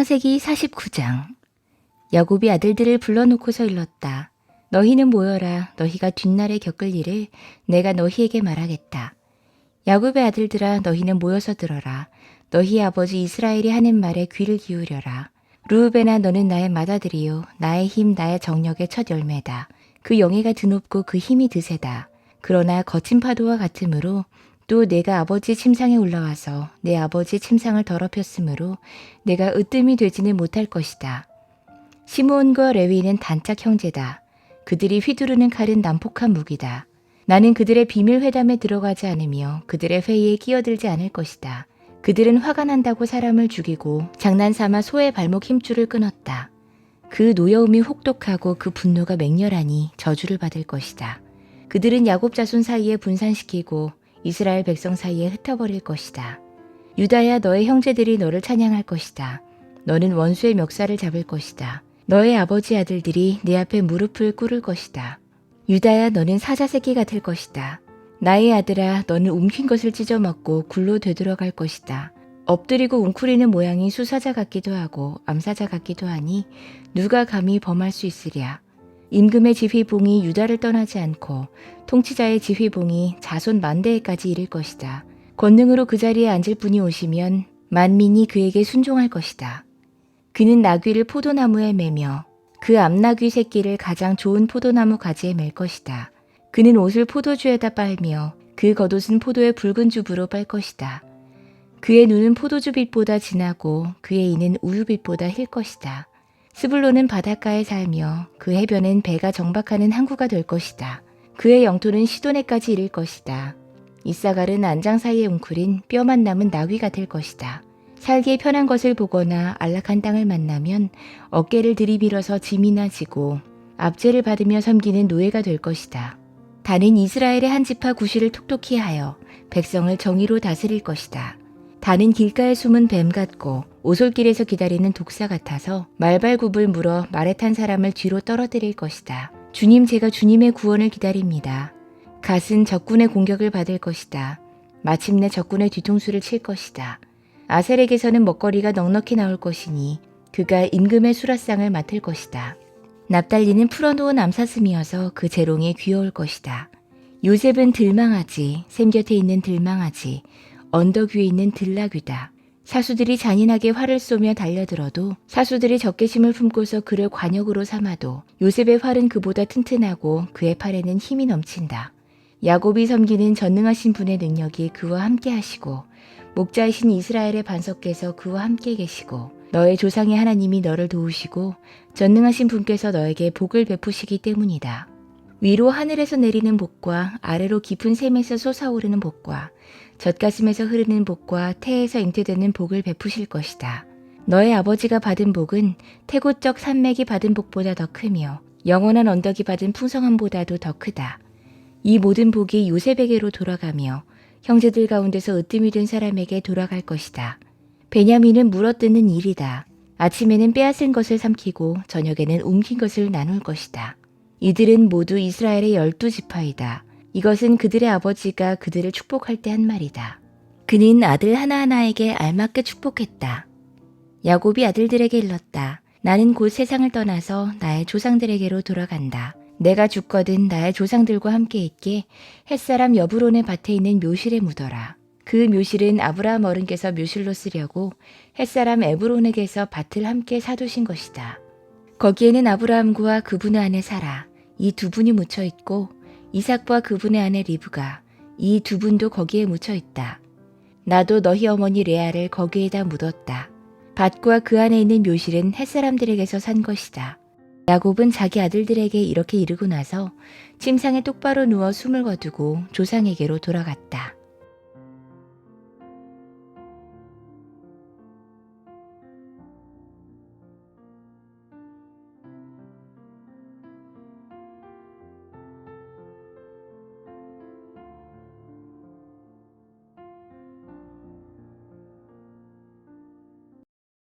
창세기 49장 야곱이 아들들을 불러놓고서 일렀다. 너희는 모여라. 너희가 뒷날에 겪을 일을 내가 너희에게 말하겠다. 야곱의 아들들아 너희는 모여서 들어라. 너희 아버지 이스라엘이 하는 말에 귀를 기울여라. 루우베나 너는 나의 맏아들이요 나의 힘 나의 정력의 첫 열매다. 그 영예가 드높고 그 힘이 드세다. 그러나 거친 파도와 같으므로 또 내가 아버지 침상에 올라와서 내 아버지 침상을 더럽혔으므로 내가 으뜸이 되지는 못할 것이다. 시므온과 레위는 단짝 형제다. 그들이 휘두르는 칼은 난폭한 무기다. 나는 그들의 비밀 회담에 들어가지 않으며 그들의 회의에 끼어들지 않을 것이다. 그들은 화가 난다고 사람을 죽이고 장난 삼아 소의 발목 힘줄을 끊었다. 그 노여움이 혹독하고 그 분노가 맹렬하니 저주를 받을 것이다. 그들은 야곱 자손 사이에 분산시키고 이스라엘 백성 사이에 흩어버릴 것이다. 유다야 너의 형제들이 너를 찬양할 것이다. 너는 원수의 멱살을 잡을 것이다. 너의 아버지 아들들이 내 앞에 무릎을 꿇을 것이다. 유다야 너는 사자 새끼 같을 것이다. 나의 아들아 너는 움킨 것을 찢어 먹고 굴로 되돌아갈 것이다. 엎드리고 웅크리는 모양이 수사자 같기도 하고 암사자 같기도 하니 누가 감히 범할 수 있으랴. 임금의 지휘봉이 유다를 떠나지 않고 통치자의 지휘봉이 자손 만대에까지 이를 것이다. 권능으로 그 자리에 앉을 분이 오시면 만민이 그에게 순종할 것이다. 그는 나귀를 포도나무에 매며 그 암나귀 새끼를 가장 좋은 포도나무 가지에 맬 것이다. 그는 옷을 포도주에다 빨며 그 겉옷은 포도의 붉은 줍으로 빨 것이다. 그의 눈은 포도주빛보다 진하고 그의 이는 우유빛보다 힐 것이다. 스불로는 바닷가에 살며 그 해변은 배가 정박하는 항구가 될 것이다. 그의 영토는 시도네까지 이를 것이다. 이사갈은 안장 사이에 웅크린 뼈만 남은 나귀가 될 것이다. 살기에 편한 것을 보거나 안락한 땅을 만나면 어깨를 들이밀어서 짐이나 지고 압제를 받으며 섬기는 노예가 될 것이다. 다는 이스라엘의 한 지파 구실을 톡톡히 하여 백성을 정의로 다스릴 것이다. 다는 길가에 숨은 뱀 같고 오솔길에서 기다리는 독사 같아서 말발굽을 물어 말에 탄 사람을 뒤로 떨어뜨릴 것이다. 주님 제가 주님의 구원을 기다립니다. 갓은 적군의 공격을 받을 것이다. 마침내 적군의 뒤통수를 칠 것이다. 아셀에게서는 먹거리가 넉넉히 나올 것이니 그가 임금의 수라상을 맡을 것이다. 납달리는 풀어놓은 암사슴이어서 그 재롱이 귀여울 것이다. 요셉은 들망하지, 샘 곁에 있는 들망하지, 언덕 위에 있는 들나귀다. 사수들이 잔인하게 활을 쏘며 달려들어도 사수들이 적개심을 품고서 그를 관역으로 삼아도 요셉의 활은 그보다 튼튼하고 그의 팔에는 힘이 넘친다. 야곱이 섬기는 전능하신 분의 능력이 그와 함께 하시고 목자이신 이스라엘의 반석께서 그와 함께 계시고 너의 조상의 하나님이 너를 도우시고 전능하신 분께서 너에게 복을 베푸시기 때문이다. 위로 하늘에서 내리는 복과 아래로 깊은 샘에서 솟아오르는 복과 젖가슴에서 흐르는 복과 태에서 잉태되는 복을 베푸실 것이다. 너의 아버지가 받은 복은 태고적 산맥이 받은 복보다 더 크며 영원한 언덕이 받은 풍성함보다도 더 크다. 이 모든 복이 요셉에게로 돌아가며 형제들 가운데서 으뜸이 된 사람에게 돌아갈 것이다. 베냐민은 물어뜯는 일이다. 아침에는 빼앗은 것을 삼키고 저녁에는 옮긴 것을 나눌 것이다. 이들은 모두 이스라엘의 열두 지파이다. 이것은 그들의 아버지가 그들을 축복할 때 한 말이다. 그는 아들 하나하나에게 알맞게 축복했다. 야곱이 아들들에게 일렀다. 나는 곧 세상을 떠나서 나의 조상들에게로 돌아간다. 내가 죽거든 나의 조상들과 함께 있게 햇사람 여브론의 밭에 있는 묘실에 묻어라. 그 묘실은 아브라함 어른께서 묘실로 쓰려고 햇사람 에브론에게서 밭을 함께 사두신 것이다. 거기에는 아브라함과 그분의 아내 사라 이 두 분이 묻혀 있고 이삭과 그분의 아내 리브가 이 두 분도 거기에 묻혀 있다. 나도 너희 어머니 레아를 거기에다 묻었다. 밭과 그 안에 있는 묘실은 햇사람들에게서 산 것이다. 야곱은 자기 아들들에게 이렇게 이르고 나서 침상에 똑바로 누워 숨을 거두고 조상에게로 돌아갔다.